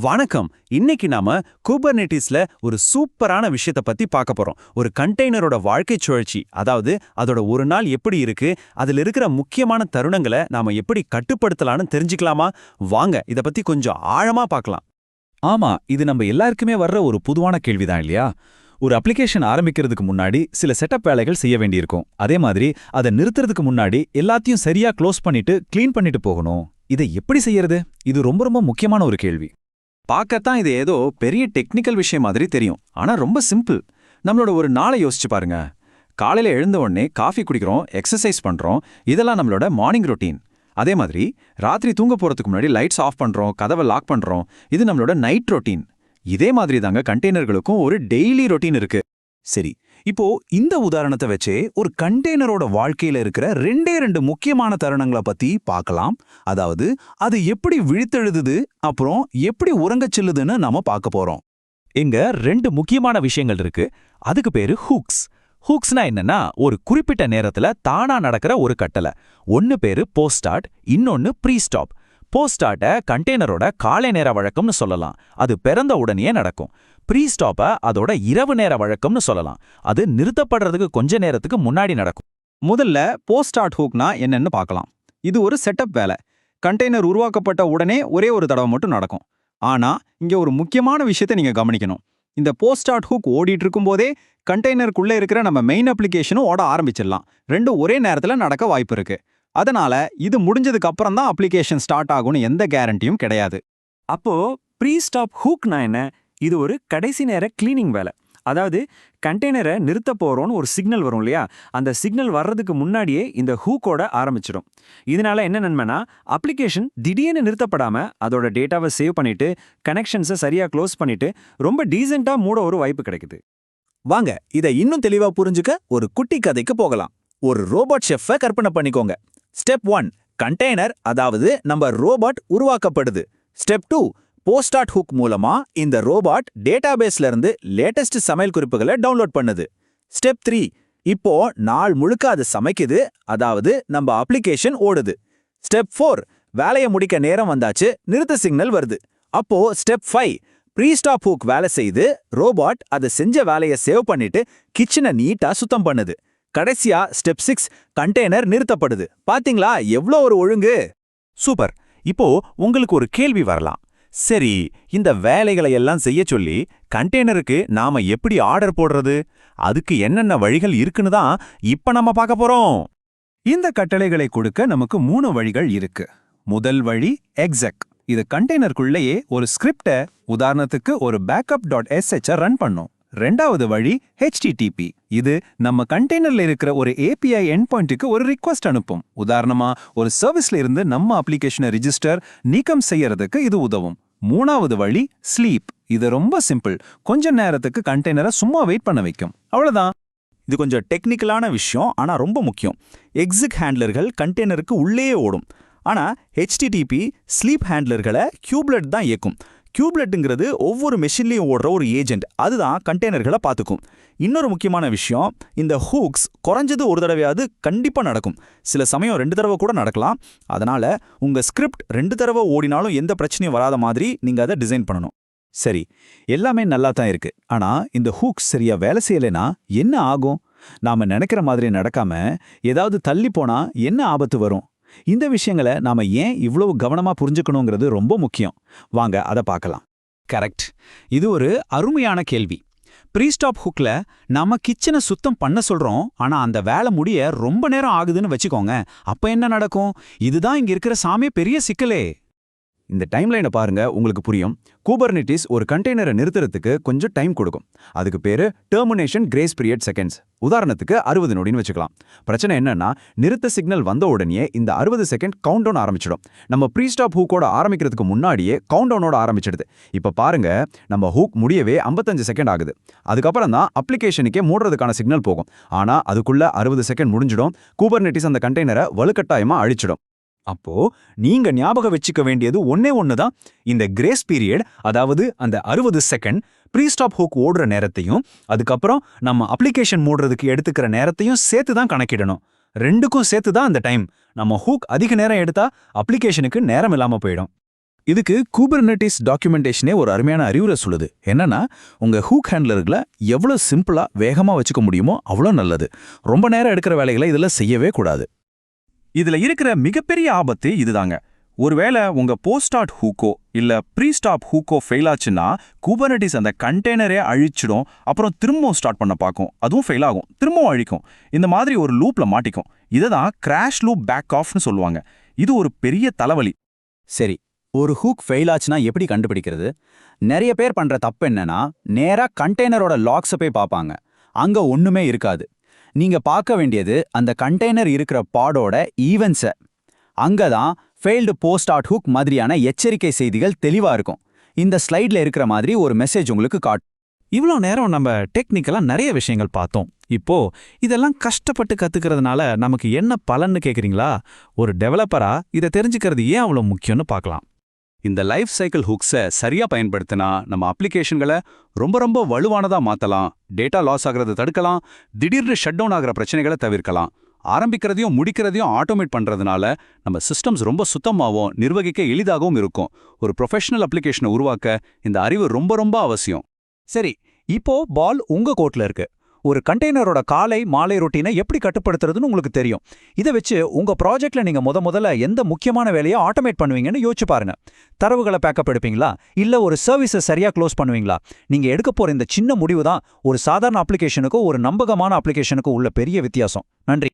வணக்கம். இன்னைக்கு நாம கூபர்நெட்டிஸ்ல ஒரு சூப்பரான விஷயத்த பத்தி பார்க்க போறோம். ஒரு கண்டெய்னரோட வாழ்க்கை சுழற்சி அதாவது அதோட ஒரு நாள் எப்படி இருக்கு அதுல இருக்கிற முக்கியமான தருணங்களை நாம எப்படி கட்டுப்படுத்தலாம்னு தெரிஞ்சுக்கலாமா? வாங்க இத பத்தி கொஞ்சம் ஆழமா பார்க்கலாம். ஆமா இது நம்ம எல்லாருக்குமே வர்ற ஒரு பொதுவான கேள்விதான் இல்லையா? ஒரு அப்ளிகேஷன் ஆரம்பிக்கிறதுக்கு முன்னாடி சில செட்டப் வேலைகள் செய்ய வேண்டியிருக்கும். அதே மாதிரி அதை நிறுத்துறதுக்கு முன்னாடி எல்லாத்தையும் சரியா க்ளோஸ் பண்ணிட்டு க்ளீன் பண்ணிட்டு போகணும். இதை எப்படி செய்யறது? இது ரொம்ப ரொம்ப முக்கியமான ஒரு கேள்வி. பார்க்கத்தான் இது ஏதோ பெரிய டெக்னிக்கல் விஷயம் மாதிரி தெரியும். ஆனா ரொம்ப சிம்பிள் நம்மளோட ஒரு நாளை யோசிச்சு பாருங்க. காலையில எழுந்த உடனே காஃபி குடிக்கிறோம் எக்ஸசைஸ் பண்றோம் இதெல்லாம் நம்மளோட மார்னிங் ரொட்டீன் அதே மாதிரி ராத்திரி தூங்க போறதுக்கு முன்னாடி லைட்ஸ் ஆஃப் பண்றோம் கதவை லாக் பண்றோம் இது நம்மளோட நைட் ரொட்டீன் இதே மாதிரி தாங்க கண்டெய்னர்களுக்கும் ஒரு டெய்லி ரொட்டீன் இருக்கு. சரி இப்போ இந்த உதாரணத்தை வச்சே ஒரு கண்டெய்னரோட வாழ்க்கையில இருக்கிற ரெண்டே ரெண்டு முக்கியமான தருணங்களை பத்தி பார்க்கலாம். அதாவது அது எப்படி விழித்தெழுதுது அப்புறம் எப்படி உறங்கச் செல்லுதுன்னு நாம பார்க்க போறோம். இங்க ரெண்டு முக்கியமான விஷயங்கள் இருக்கு. அதுக்கு பேரு ஹூக்ஸ் ஹூக்ஸ்னா என்னன்னா ஒரு குறிப்பிட்ட நேரத்துல தானா நடக்கிற ஒரு கட்டளை. ஒன்னு பேரு போஸ்டார்ட் இன்னொன்னு ப்ரீஸ்டாப் போஸ்டார்ட்ட கண்டெய்னரோட காலை நேர வழக்கம்னு சொல்லலாம். அது பிறந்த உடனே நடக்கும். ப்ரீ ஸ்டாப்ப அதோட இரவு நேர வழக்கம்னு சொல்லலாம். அது நிறுத்தப்படுறதுக்கு கொஞ்ச நேரத்துக்கு முன்னாடி நடக்கும். முதல்ல போஸ்ட் ஸ்டார்ட் ஹூக்னா என்னன்னு பார்க்கலாம். இது ஒரு செட்டப் வேலை. கண்டெய்னர் உருவாக்கப்பட்ட உடனே ஒரே ஒரு தடவை மட்டும் நடக்கும். ஆனா இங்க ஒரு முக்கியமான விஷயத்தை நீங்க கவனிக்கணும். இந்த போஸ்ட் ஸ்டார்ட் ஹூக் ஓடிட்டு இருக்கும்போதே கண்டெய்னருக்குள்ளே இருக்கிற நம்ம மெயின் அப்ளிகேஷனும் ஓட ஆரம்பிச்சிடலாம். ரெண்டும் ஒரே நேரத்துல நடக்க வாய்ப்பு இருக்கு. அதனால இது முடிஞ்சதுக்கு அப்புறம் தான் அப்ளிகேஷன் ஸ்டார்ட் ஆகும்னு எந்த கேரண்டியும் கிடையாது. அப்போ ப்ரீ ஸ்டாப் ஹூக்னா என்ன? இது ஒரு கடைசி நேர கிளீனிங் வேலை. அதாவது கண்டெய்னரை நிறுத்த போறோம்னு ஒரு சிக்னல் வரும் இல்லையா? அந்த சிக்னல் வர்றதுக்கு முன்னாடியே இந்த ஹூக்கோட ஆரம்பிச்சிடும் இதனால என்ன நன்மைனா அப்ளிகேஷன் திடீர்னு நிறுத்தப்படாம அதோட டேட்டாவை சேவ் பண்ணிட்டு கனெக்ஷன்ஸை சரியா க்ளோஸ் பண்ணிட்டு ரொம்ப டீசெண்டா மூட ஒரு வாய்ப்பு கிடைக்குது. வாங்க இதை இன்னும் தெளிவா புரிஞ்சுக்க ஒரு குட்டி கதைக்கு போகலாம். ஒரு ரோபோட் ஷெஃப்பை கற்பனை பண்ணிக்கோங்க. ஸ்டெப் ஒன் கண்டெய்னர் அதாவது நம்ம ரோபோட் உருவாக்கப்படுது. ஸ்டெப் டூ போஸ்டாட் ஹுக் மூலமா இந்த ரோபாட் டேட்டாபேஸ்ல இருந்து லேட்டஸ்ட் சமையல் குறிப்புகளை டவுன்லோட் பண்ணுது. ஸ்டெப் த்ரீ இப்போ நாள் முழுக்க அது சமைக்குது அதாவது நம்ம அப்ளிகேஷன் ஓடுது. ஸ்டெப் ஃபோர் வேலையை முடிக்க நேரம் வந்தாச்சு நிறுத்த சிக்னல் வருது. அப்போ ஸ்டெப் ஃபைவ் ப்ரீஸ்டாப் ஹூக் வேலை செய்து ரோபாட் அதை செஞ்ச வேலையை சேவ் பண்ணிட்டு கிச்சனை நீட்டா சுத்தம் பண்ணுது. கடைசியா ஸ்டெப் சிக்ஸ் கண்டெய்னர் நிறுத்தப்படுது. பாத்தீங்களா? எவ்ளோ ஒரு ஒழுங்கு! சூப்பர். இப்போ உங்களுக்கு ஒரு கேள்வி வரலாம். சரி இந்த வேலைகளை எல்லாம் செய்ய சொல்லி கண்டெய்னருக்கு நாம எப்படி ஆர்டர் போடுறது? அதுக்கு என்னென்ன வழிகள் இருக்குன்னு தான் இப்ப நம்ம பார்க்க போறோம். இந்த கட்டளைகளை கொடுக்க நமக்கு மூணு வழிகள் இருக்கு. முதல் வழி எக்ஸக் இது கண்டெய்னருக்குள்ளேயே ஒரு ஸ்கிரிப்டை உதாரணத்துக்கு ஒரு பேக்கப் டாட் எஸ்ஹெச் ரன் பண்ணும். ரெண்டாவது வழி ஹெச்டிடிபி இது நம்ம கண்டெய்னர்ல இருக்கிற ஒரு ஏபிஐ என் பாயிண்ட்டுக்கு ஒரு ரிக்வஸ்ட் அனுப்பும். உதாரணமா ஒரு சர்வீஸ்ல இருந்து நம்ம அப்ளிகேஷனை ரிஜிஸ்டர் நீக்கம் செய்யறதுக்கு இது உதவும். மூணாவது வழி ஸ்லீப் இது ரொம்ப சிம்பிள் கொஞ்ச நேரத்துக்கு கண்டெய்னரை சும்மா வெயிட் பண்ண வைக்கும். அவ்வளோதான் இது கொஞ்சம் டெக்னிக்கலான விஷயம் ஆனா ரொம்ப முக்கியம். எக்ஸிக் ஹேண்ட்லர்கள் கண்டெய்னருக்கு உள்ளேயே ஓடும். ஆனா ஹெச்டிடிபி ஸ்லீப் ஹேண்ட்லர்களை கியூப்லெட் தான் இயக்கும். கியூப்லெட்டுங்கிறது ஒவ்வொரு மெஷின்லையும் ஓடுற ஒரு ஏஜென்ட் அதுதான் கண்டெய்னர்களை பார்த்துக்கும். இன்னொரு முக்கியமான விஷயம் இந்த ஹூக்ஸ் குறைஞ்சது ஒரு தடவையாவது கண்டிப்பாக நடக்கும். சில சமயம் ரெண்டு தடவை கூட நடக்கலாம். அதனால உங்க ஸ்கிரிப்ட் ரெண்டு தடவை ஓடினாலும் எந்த பிரச்சனையும் வராத மாதிரி நீங்க அதை டிசைன் பண்ணணும். சரி எல்லாமே நல்லா தான் இருக்கு. ஆனா இந்த ஹூக்ஸ் சரியா வேலை செய்யலைனா என்ன ஆகும்? நாம நினைக்கிற மாதிரி நடக்காம ஏதாவது தள்ளி போனா என்ன ஆபத்து வரும்? இந்த விஷயங்களை நாம ஏன் இவ்வளவு கவனமா புரிஞ்சுக்கணுங்கிறது ரொம்ப முக்கியம். வாங்க அதை பார்க்கலாம். கரெக்ட் இது ஒரு அருமையான கேள்வி. ப்ரீஸ்டாப் ஹுக்ல நாம கிச்சனை சுத்தம் பண்ண சொல்றோம் ஆனா அந்த வேலை முடிய ரொம்ப நேரம் ஆகுதுன்னு வச்சுக்கோங்க. அப்ப என்ன நடக்கும்? இதுதான் இங்க இருக்கிற சாமே பெரிய சிக்கலே. இந்த டைம்லைனை பாருங்க உங்களுக்கு புரியும். கூபர்னிட்டிஸ் ஒரு கண்டெய்னரை நிறுத்துறதுக்கு கொஞ்சம் டைம் கொடுக்கும். அதுக்கு பேரு டெர்மினேஷன் கிரேஸ் பீரியட் செகண்ட்ஸ் உதாரணத்துக்கு அறுபது நொடின்னு வச்சுக்கலாம். பிரச்சனை என்னன்னா நிறுத்த சிக்னல் வந்த உடனே இந்த அறுபது செகண்ட் கவுண்ட் டவுன் ஆரம்பிச்சிடும். நம்ம ப்ரீஸ்டாப் ஹூக்கோட ஆரம்பிக்கிறதுக்கு முன்னாடியே கவுண்ட் டவுனோட ஆரம்பிச்சிடுது. இப்போ பாருங்க நம்ம ஹூக் முடியவே 55 செகண்ட் ஆகுது. அதுக்கப்புறம் தான் அப்ளிகேஷனுக்கே மூடுறதுக்கான சிக்னல் போகும். ஆனால் அதுக்குள்ள அறுபது செகண்ட் முடிஞ்சிடும். கூபர்னிட்டிஸ் அந்த கண்டெய்னரை வலுக்கட்டாயமாக அழிச்சிடும். அப்போ நீங்க ஞாபகம் வச்சுக்க வேண்டியது ஒன்னே ஒன்னுதான் இந்த கிரேஸ் பீரியட் அதாவது அந்த அறுபது செகண்ட் ப்ரீஸ்டாப் ஹூக் ஓடுற நேரத்தையும் அதுக்கப்புறம் நம்ம அப்ளிகேஷன் மூடுறதுக்கு எடுத்துக்கிற நேரத்தையும் சேர்த்து தான் கணக்கிடணும். ரெண்டுக்கும் சேர்த்து தான் அந்த டைம் நம்ம ஹூக் அதிக நேரம் எடுத்தா அப்ளிகேஷனுக்கு நேரம் இல்லாம போயிடும். இதுக்கு கூபர்னட்டிஸ் டாக்குமெண்டேஷனே ஒரு அருமையான அறிவுரை சொல்லுது. என்னன்னா உங்க ஹூக் ஹேண்ட்லர்களை எவ்வளோ சிம்பிளா வேகமா வச்சுக்க முடியுமோ அவ்வளோ நல்லது. ரொம்ப நேரம் எடுக்கிற வேலைகளை இதுல செய்யவே கூடாது. இதுல இருக்கிற மிகப்பெரிய ஆபத்து இதுதாங்க. ஒருவேளை உங்க போஸ்டாட் ஹூக்கோ இல்ல ப்ரீஸ்டாப் ஹூக்கோ ஃபெயில் ஆச்சுன்னா கூபர்னெட்டிஸ் அந்த கண்டெய்னரே அழிச்சிடும் அப்புறம் திரும்பவும் ஸ்டார்ட் பண்ண பார்க்கும். அதுவும் ஃபெயில் ஆகும். திரும்பவும் அழிக்கும். இந்த மாதிரி ஒரு லூப்ல மாட்டிக்கும். இதை தான் கிராஷ் லூப் பேக் ஆஃப்னு சொல்லுவாங்க. இது ஒரு பெரிய தலைவலி. சரி ஒரு ஹூக் ஃபெயில் ஆச்சுன்னா எப்படி கண்டுபிடிக்கிறது? நிறைய பேர் பண்ற தப்பு என்னன்னா நேரா கண்டெய்னரோட லாக்ஸை போய் பார்ப்பாங்க. அங்க ஒண்ணுமே இருக்காது. நீங்க பார்க்க வேண்டியது அந்த கண்டெய்னர் இருக்கிற பாடோட ஈவெண்ட்ஸை அங்கே தான் ஃபெயில்டு போஸ்ட் ஆட் ஹுக் மாதிரியான எச்சரிக்கை செய்திகள் தெளிவா இருக்கும். இந்த ஸ்லைட்ல இருக்கிற மாதிரி ஒரு மெசேஜ் உங்களுக்கு காட்டும் இவ்வளோ நேரம் நம்ம டெக்னிக்கலா நிறைய விஷயங்கள் பார்த்தோம். இப்போ இதெல்லாம் கஷ்டப்பட்டு கற்றுக்கிறதுனால நமக்கு என்ன பலன்னு கேக்குறீங்களா? ஒரு டெவலப்பரா இதை தெரிஞ்சுக்கிறது ஏன் அவ்வளோ முக்கியம்னு பார்க்கலாம். இந்த லைஃப் சைக்கிள் ஹுக்ஸை சரியா பயன்படுத்தினா நம்ம அப்ளிகேஷன்களை ரொம்ப ரொம்ப வலுவானதா மாத்தலாம். டேட்டா லாஸ் ஆகிறத தடுக்கலாம். திடீர்னு ஷட் டவுன் ஆகிற பிரச்சனைகளை தவிர்க்கலாம். ஆரம்பிக்கிறதையும் முடிக்கிறதையும் ஆட்டோமேட் பண்றதுனால நம்ம சிஸ்டம்ஸ் ரொம்ப சுத்தமாகவும் நிர்வகிக்க எளிதாகவும் இருக்கும். ஒரு ப்ரொஃபஷனல் அப்ளிகேஷனை உருவாக்க இந்த அறிவு ரொம்ப ரொம்ப அவசியம். சரி இப்போ பால் உங்க கோட்ல இருக்கு. ஒரு கண்டெய்னரோட காலை மாலை ரொட்டீனை எப்படி கட்டுப்படுத்துறதுன்னு உங்களுக்கு தெரியும். இதை வச்சு உங்க ப்ராஜெக்ட்ல நீங்க முத முதல்ல எந்த முக்கியமான வேலையை ஆட்டோமேட் பண்ணுவீங்கன்னு யோசிச்சு பாருங்க. தரவுகளை பேக்கப் எடுப்பீங்களா? இல்ல ஒரு சர்வீஸை சரியா க்ளோஸ் பண்ணுவீங்களா? நீங்க எடுக்க போற இந்த சின்ன முடிவு தான் ஒரு சாதாரண அப்ளிகேஷனுக்கும் ஒரு நம்பகமான அப்ளிகேஷனுக்கும் உள்ள பெரிய வித்தியாசம். நன்றி.